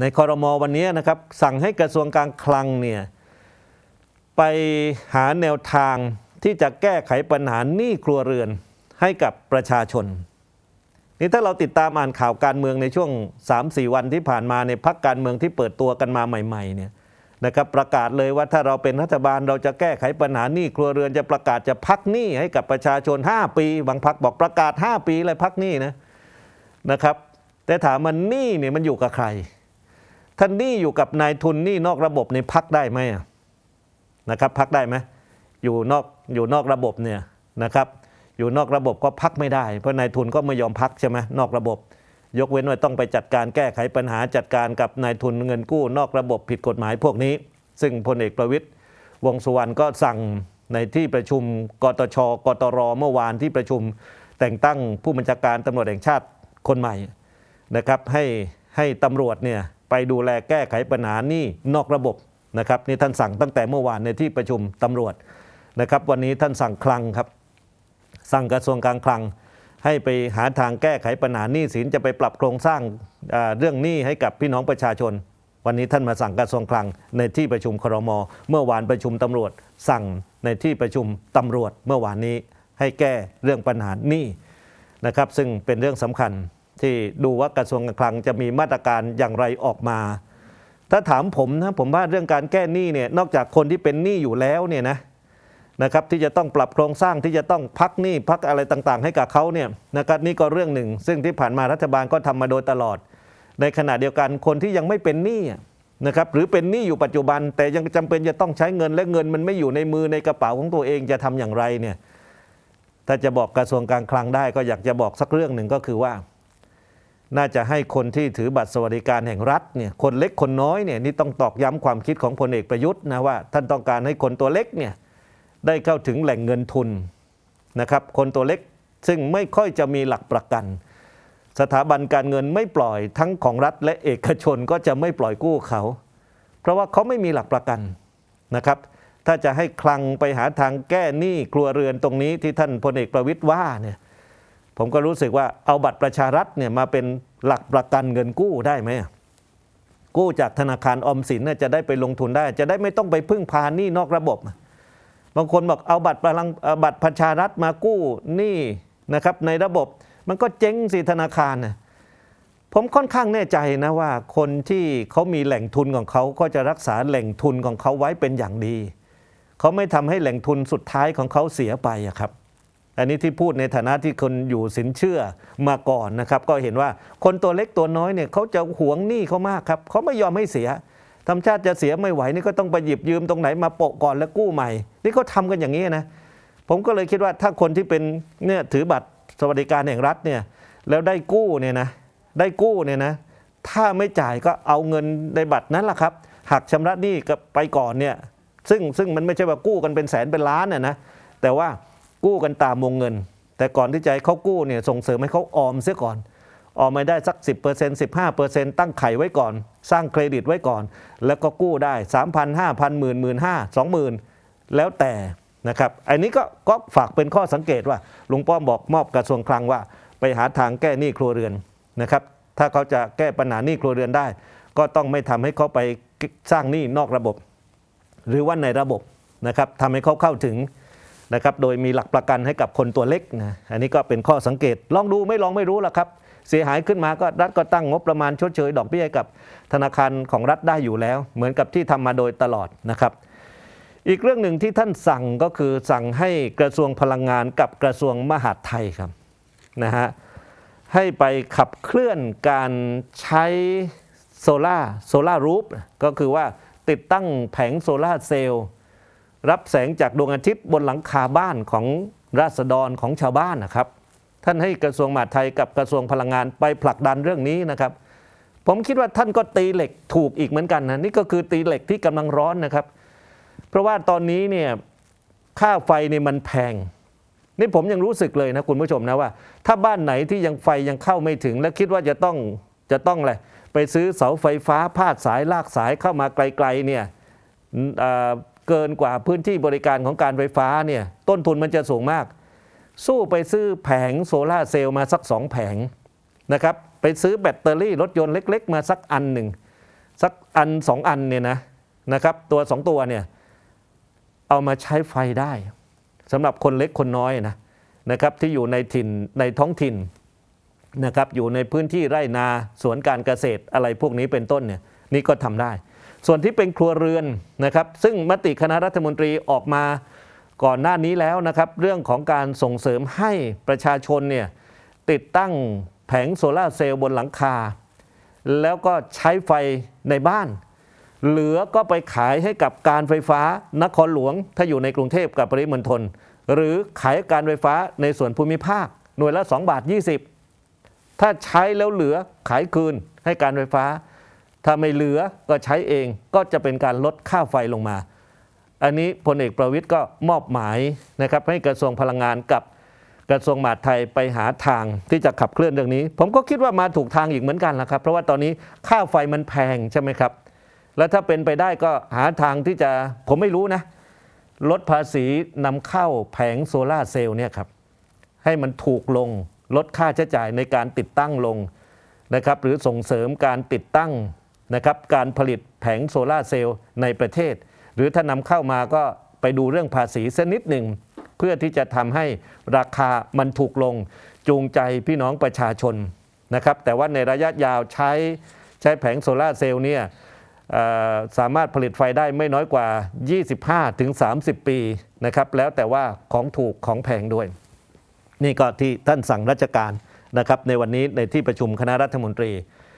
ในคอรมอวันนี้นะครับสั่งให้กระทรวงการคลังเนี่ยไปหาแนวทางที่จะแก้ไขปัญหาหนี้ครัวเรือนให้กับประชาชน นี่ถ้าเราติดตามอ่านข่าวการเมืองในช่วง 3-4 วันที่ผ่านมาในพักการเมืองที่เปิดตัวกันมาใหม่ๆเนี่ยนะครับประกาศเลยว่าถ้าเราเป็นรัฐบาลเราจะแก้ไขปัญหาหนี้ครัวเรือนจะประกาศจะพักหนี้ให้กับประชาชน 5 ปี บางพักบอกประกาศ 5 ปีเลยพักหนี้นะนะครับ แต่ถามมันหนี้เนี่ยมันอยู่กับใคร ท่านหนี้อยู่กับนายทุนนี้นอกระบบในพักได้ไหมนะครับพักได้ไหมอยู่นอกอยู่นอกระบบเนี่ยนะครับ อยู่นอกระบบก็พักไม่ได้ เพราะนายทุนก็ไม่ยอมพักใช่ไหมนอกระบบ ยกเว้นว่าต้องไปจัดการแก้ไขปัญหาจัดการกับนายทุนเงินกู้ นอกระบบผิดกฎหมายพวกนี้ ซึ่งพลเอกประวิตยวงสุวรรณก็สั่งในที่ประชุมกตชกตรเมื่อวานที่ประชุมแต่งตั้งผู้บัญชาการตำรวจแห่งชาติคนใหม่นะครับให้ให้ตำรวจเนี่ย ไปดูแลแก้ไขปัญหานี่นอกระบบนะครับนี่ท่านสั่งตั้งแต่เมื่อวานในที่ประชุมตำรวจนะครับ วันนี้ท่านสั่งคลังครับ สั่งกระทรวงการคลัง ให้ไปหาทางแก้ไขปัญหาหนี้สินจะไปปรับโครงสร้างเรื่องหนี้ให้กับพี่น้องประชาชน วันนี้ท่านมาสั่งกระทรวงคลังในที่ประชุมครม เมื่อวานประชุมตำรวจ สั่งในที่ประชุมตำรวจเมื่อวานนี้ให้แก้เรื่องปัญหาหนี้นะครับ ซึ่งเป็นเรื่องสำคัญ ที่ดูว่ากระทรวงการคลังจะมีมาตรการอย่างไรออกมา ถ้าถามผมนะผมว่าเรื่องการแก้หนี้เนี่ยนอกจากคนที่เป็นหนี้อยู่แล้วเนี่ยนะนะครับที่จะต้องปรับโครงสร้างที่จะต้องพักหนี้พักอะไรต่างๆ ให้กับเขาเนี่ยนะครับนี่ก็เรื่องหนึ่ง ซึ่งที่ผ่านมารัฐบาลก็ทำมาโดยตลอด ในขณะเดียวกันคนที่ยังไม่เป็นหนี้นะครับหรือเป็นหนี้อยู่ปัจจุบัน แต่ยังจำเป็นจะต้องใช้เงินและเงินมันไม่อยู่ในมือในกระเป๋าของตัวเองจะทำอย่างไรเนี่ยถ้าจะบอกกระทรวงการคลังได้ก็อยากจะบอกสักเรื่องหนึ่งก็คือว่า น่าจะให้คนที่ถือบัตรสวัสดิการแห่งรัฐเนี่ยคนเล็กคนน้อยเนี่ยนี่ต้องตอกย้ำความคิดของพลเอกประยุทธ์นะว่า ท่านต้องการให้คนตัวเล็กเนี่ยได้เข้าถึงแหล่งเงินทุนนะครับคนตัวเล็กซึ่งไม่ค่อยจะมีหลักประกัน สถาบันการเงินไม่ปล่อยทั้งของรัฐและเอกชนก็จะไม่ปล่อยกู้เขา เพราะว่าเขาไม่มีหลักประกันนะครับ ถ้าจะให้คลังไปหาทางแก้หนี้ครัวเรือนตรงนี้ที่ท่านพลเอกประวิตยว่าเนี่ย ผมก็รู้สึกว่าเอาบัตรประชารัฐเนี่ยมาเป็นหลักประกันเงินกู้ได้ไหมกู้จากธนาคารออมสินน่ะจะได้ไปลงทุนได้ จะได้ไม่ต้องไปพึ่งพาหนี้นอกระบบบางคนบอกเอาบัตรพลังบัตรประชารัฐมากู้หนี้นะครับในระบบมันก็เจ๊งสิธนาคารนะผมค่อนข้างแน่ใจนะว่าคนที่เขามีแหล่งทุนของเขาก็จะรักษาแหล่งทุนของเขาไว้เป็นอย่างดี เขาไม่ทำให้แหล่งทุนสุดท้ายของเขาเสียไปครับ อันนี้ที่พูดในฐานะที่คนอยู่สินเชื่อมาก่อนนะครับ ก็เห็นว่าคนตัวเล็กตัวน้อยเนี่ยเขาจะหวงหนี้เขามากครับเขาไม่ยอมให้เสียธรรมชาติจะเสียไม่ไหวนี่ก็ต้องไปหยิบยืมตรงไหนมาโปะก่อนแล้วกู้ใหม่ นี่เขาทำกันอย่างนี้นะผมก็เลยคิดว่าถ้าคนที่เป็นเนี่ยถือบัตรสวัสดิการแห่งรัฐเนี่ยแล้วได้กู้เนี่ยนะได้กู้เนี่ยนะถ้าไม่จ่ายก็เอาเงินในบัตรนั้นแหละครับหักชำระหนี้ก็ไปก่อนเนี่ยซึ่งซึ่งมันไม่ใช่ว่ากู้กันเป็นแสนเป็นล้านน่ะนะแต่ว่า กู้กันตามวงเงิน แต่ก่อนที่จะให้เขากู้เนี่ยส่งเสริมให้เขาออมเสียก่อน ออมไม่ได้สัก 10% 15%ตั้งไข่ไว้ก่อน สร้างเครดิตไว้ก่อน แล้วก็กู้ได้ 3,000 5,000หมื่นหมื่นห้าสองหมื่นแล้วแต่นะครับ อันนี้ก็ก็ฝากเป็นข้อสังเกตว่าลุงป้อมบอกมอบกระทรวงคลังว่า ไปหาทางแก้หนี้ครัวเรือนนะครับถ้าเขาจะแก้ปัญหาหนี้ครัวเรือนได้ ก็ต้องไม่ทำให้เขาไปสร้างหนี้นอกระบบ หรือว่าในระบบนะครับทำให้เขาเข้าถึง นะครับโดยมีหลักประกันให้กับคนตัวเล็กนะอันนี้ก็เป็นข้อสังเกตลองดูไม่ลองไม่รู้ละครับ เสียหายขึ้นมาก็รัฐก็ตั้งงบประมาณชดเชยดอกเบี้ยกับธนาคารของรัฐได้อยู่แล้ว เหมือนกับที่ทำมาโดยตลอดนะครับอีกเรื่องหนึ่งที่ท่านสั่งก็คือสั่งให้กระทรวงพลังงานกับกระทรวงมหาดไทยครับนะฮะให้ไปขับเคลื่อนการใช้โซล่าโซล่ารูฟก็คือว่าติดตั้งแผงโซล่าเซลล์ รับแสงจากดวงอาทิตย์บนหลังคาบ้านของราษฎรของชาวบ้านนะครับ ท่านให้กระทรวงมหาดไทยกับกระทรวงพลังงานไปผลักดันเรื่องนี้นะครับ ผมคิดว่าท่านก็ตีเหล็กถูกอีกเหมือนกันนะนี่ก็คือตีเหล็กที่กำลังร้อนนะครับ เพราะว่าตอนนี้เนี่ยค่าไฟเนี่ยมันแพง นี่ผมยังรู้สึกเลยนะคุณผู้ชมนะว่า ถ้าบ้านไหนที่ยังไฟยังเข้าไม่ถึง และคิดว่าจะต้องจะต้องอะไรไปซื้อเสาไฟฟ้าพาดสายลากสายเข้ามาไกลๆเนี่ย เกินกว่าพื้นที่บริการของการไฟฟ้าเนี่ยต้นทุนมันจะสูงมาก สู้ไปซื้อแผงโซลาเซลล์มาสักสองแผงนะครับไปซื้อแบตเตอรี่รถยนต์เล็ก ๆ มาสักอันหนึ่งสักอันสองอันเนี่ยนะนะครับตัวสองตัวเนี่ยเอามาใช้ไฟได้สำหรับคนเล็กคนน้อยนะนะครับที่อยู่ในถิ่นในท้องถิ่นนะครับอยู่ในพื้นที่ไร่นาสวนการเกษตรอะไรพวกนี้เป็นต้นเนี่ยนี่ก็ทำได้ ส่วนที่เป็นครัวเรือนนะครับ ซึ่งมติคณะรัฐมนตรีออกมาก่อนหน้านี้แล้วนะครับ เรื่องของการส่งเสริมให้ประชาชนเนี่ยติดตั้งแผงโซลาเซลล์บนหลังคา แล้วก็ใช้ไฟในบ้าน เหลือก็ไปขายให้กับการไฟฟ้านครหลวง ถ้าอยู่ในกรุงเทพกับปริมณฑลหรือขายการไฟฟ้าในส่วนภูมิภาค หน่วยละ 2 บาท 20 ถ้าใช้แล้วเหลือขายคืนให้การไฟฟ้า ถ้าไม่เหลือก็ใช้เองก็จะเป็นการลดค่าไฟลงมา อันนี้พลเอกประวิทย์ก็มอบหมายนะครับให้กระทรวงพลังงานกับกระทรวงมหาดไทยไปหาทางที่จะขับเคลื่อนเรื่องนี้ ผมก็คิดว่ามาถูกทางอีกเหมือนกันละครับ เพราะว่าตอนนี้ค่าไฟมันแพงใช่ไหมครับ แล้วถ้าเป็นไปได้ก็หาทางที่จะผมไม่รู้นะ ลดภาษีนำเข้าแผงโซลาร์เซลล์เนี่ยครับให้มันถูกลงลดค่าใช้จ่ายในการติดตั้งลงนะครับ หรือส่งเสริมการติดตั้ง นะครับการผลิตแผงโซลาเซลล์ในประเทศ หรือถ้านำเข้ามาก็ไปดูเรื่องภาษีสักนิดหนึ่งเพื่อที่จะทำให้ราคามันถูกลงจูงใจพี่น้องประชาชนนะครับแต่ว่าในระยะยาวใช้ใช้แผงโซลาเซลล์เนี่ยสามารถผลิตไฟได้ไม่น้อยกว่า 25ถึง30 ปีนะครับแล้วแต่ว่าของถูกของแพงด้วย นี่ก็ที่ท่านสั่งราชการนะครับในวันนี้ในที่ประชุมคณะรัฐมนตรี